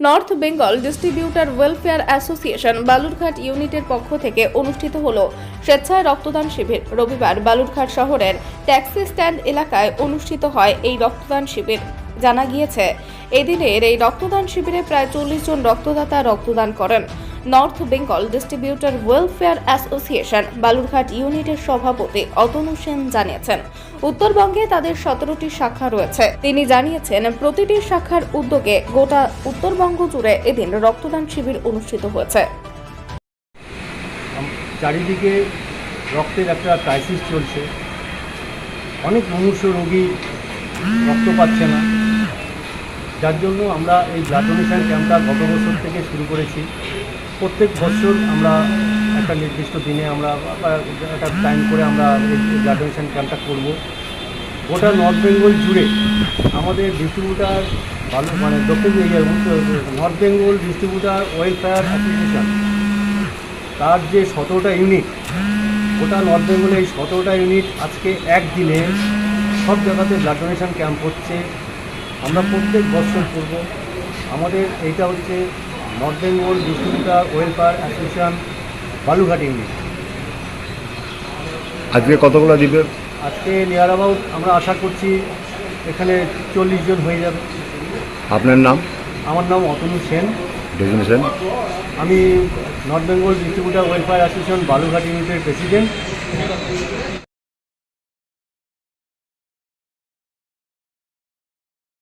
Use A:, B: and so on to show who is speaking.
A: North Bengal distributor welfare association Balurghat ইউনিটের পক্ষ থেকে অনুষ্ঠিত হল স্বেচ্ছায় রক্তদান শিবির। রবিবার বালুরঘাট শহরের ট্যাক্সি স্ট্যান্ড এলাকায় অনুষ্ঠিত হয় এই রক্তদান শিবির। জানা গিয়েছে, এদিনের এই রক্তদান শিবিরে প্রায় চল্লিশ জন রক্তদাতা রক্তদান করেন। North Bengal distributor welfare association Balurghat ইউনিটের সভাপতি অতনু সেন জানিয়েছেন উত্তরবঙ্গে তাদের সতেরোটি শাখা রয়েছে তিনি জানিয়েছেন প্রতিটি শাখার উদ্যোগে গোটা উত্তরবঙ্গ জুড়ে এদিন রক্তদান শিবির অনুষ্ঠিত হয়েছে
B: চারিদিকে রক্তের একটা ক্রাইসিস চলছে। অনেক মনুষ্য রোগী রক্ত পাচ্ছে না। যার জন্য আমরা এই ব্লাড ডোনেশন ক্যাম্পটা গত বছর থেকে শুরু করেছি। প্রত্যেক বছর আমরা একটা নির্দিষ্ট দিনে আমরা একটা টাইম করে আমরা ডোনেশন ক্যাম্পটা করব। গোটা নর্থ বেঙ্গল জুড়ে আমাদের ডিস্ট্রিবিউটার ভালো মানে দক্ষিণ North Bengal distributor welfare association তার যে সতেরোটা ইউনিট গোটা নর্থ বেঙ্গলে এই সতেরোটা ইউনিট আজকে একদিনে সব জায়গাতে ব্লাড ডোনেশন ক্যাম্প হচ্ছে। আমরা প্রত্যেক বছর করব। আমাদের এইটা হচ্ছে North Bengal distributor welfare association Balurghat unit
C: আজকে কতগুলো দিবে?
B: আজকে নিয়ার অ্যাবাউট আমরা আশা করছি এখানে চল্লিশ জন হয়ে যাবে।
C: আপনার নাম?
B: আমার নাম অতনু সেন।
C: ডেজিনেশন
B: আমি North Bengal distributor welfare association Balurghat ইউনিটের প্রেসিডেন্ট।